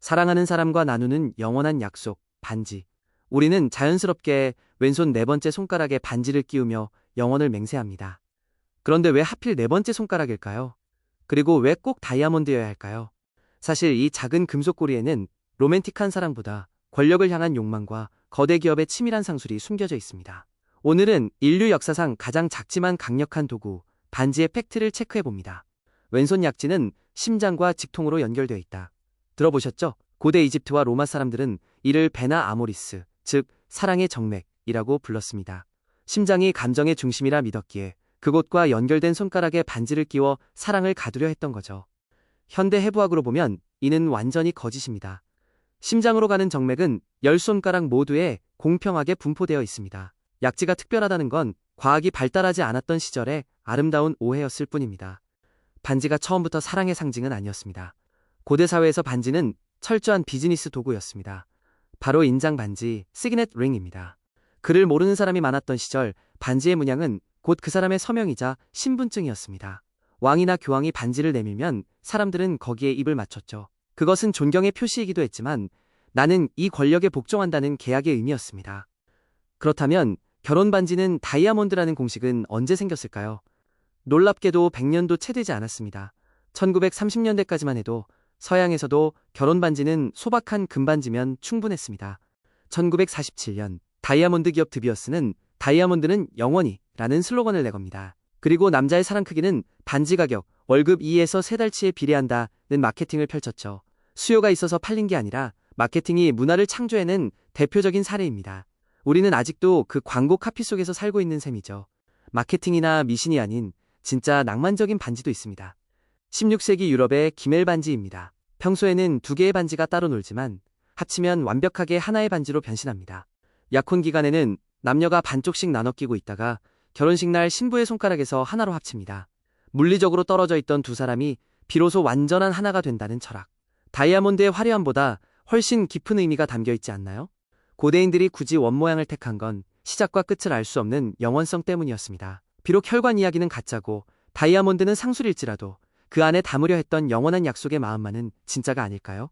사랑하는 사람과 나누는 영원한 약속, 반지. 우리는 자연스럽게 왼손 네 번째 손가락에 반지를 끼우며 영원을 맹세합니다. 그런데 왜 하필 네 번째 손가락일까요? 그리고 왜 꼭 다이아몬드여야 할까요? 사실 이 작은 금속 고리에는 로맨틱한 사랑보다 권력을 향한 욕망과 거대 기업의 치밀한 상술이 숨겨져 있습니다. 오늘은 인류 역사상 가장 작지만 강력한 도구, 반지의 팩트를 체크해 봅니다. 왼손 약지는 심장과 직통으로 연결되어 있다. 들어보셨죠? 고대 이집트와 로마 사람들은 이를 베나 아모리스, 즉 사랑의 정맥이라고 불렀습니다. 심장이 감정의 중심이라 믿었기에 그곳과 연결된 손가락에 반지를 끼워 사랑을 가두려 했던 거죠. 현대 해부학으로 보면 이는 완전히 거짓입니다. 심장으로 가는 정맥은 열 손가락 모두에 공평하게 분포되어 있습니다. 약지가 특별하다는 건 과학이 발달하지 않았던 시절에 아름다운 오해였을 뿐입니다. 반지가 처음부터 사랑의 상징은 아니었습니다. 고대 사회에서 반지는 철저한 비즈니스 도구였습니다. 바로 인장 반지, 시그넷 링입니다. 그를 모르는 사람이 많았던 시절 반지의 문양은 곧 그 사람의 서명이자 신분증이었습니다. 왕이나 교황이 반지를 내밀면 사람들은 거기에 입을 맞췄죠. 그것은 존경의 표시이기도 했지만 나는 이 권력에 복종한다는 계약의 의미였습니다. 그렇다면 결혼 반지는 다이아몬드라는 공식은 언제 생겼을까요? 놀랍게도 100년도 채 되지 않았습니다. 1930년대까지만 해도 서양에서도 결혼 반지는 소박한 금반지면 충분했습니다. 1947년 다이아몬드 기업 드비어스는 다이아몬드는 영원히 라는 슬로건을 내겁니다. 그리고 남자의 사랑 크기는 반지 가격 월급 2에서 3달치에 비례한다는 마케팅을 펼쳤죠. 수요가 있어서 팔린 게 아니라 마케팅이 문화를 창조해낸 대표적인 사례입니다. 우리는 아직도 그 광고 카피 속에서 살고 있는 셈이죠. 마케팅이나 미신이 아닌 진짜 낭만적인 반지도 있습니다. 16세기 유럽의 기멜 반지입니다. 평소에는 두 개의 반지가 따로 놀지만 합치면 완벽하게 하나의 반지로 변신합니다. 약혼 기간에는 남녀가 반쪽씩 나눠 끼고 있다가 결혼식 날 신부의 손가락에서 하나로 합칩니다. 물리적으로 떨어져 있던 두 사람이 비로소 완전한 하나가 된다는 철학. 다이아몬드의 화려함보다 훨씬 깊은 의미가 담겨 있지 않나요? 고대인들이 굳이 원 모양을 택한 건 시작과 끝을 알 수 없는 영원성 때문이었습니다. 비록 혈관 이야기는 가짜고 다이아몬드는 상술일지라도 그 안에 담으려 했던 영원한 약속의 마음만은 진짜가 아닐까요?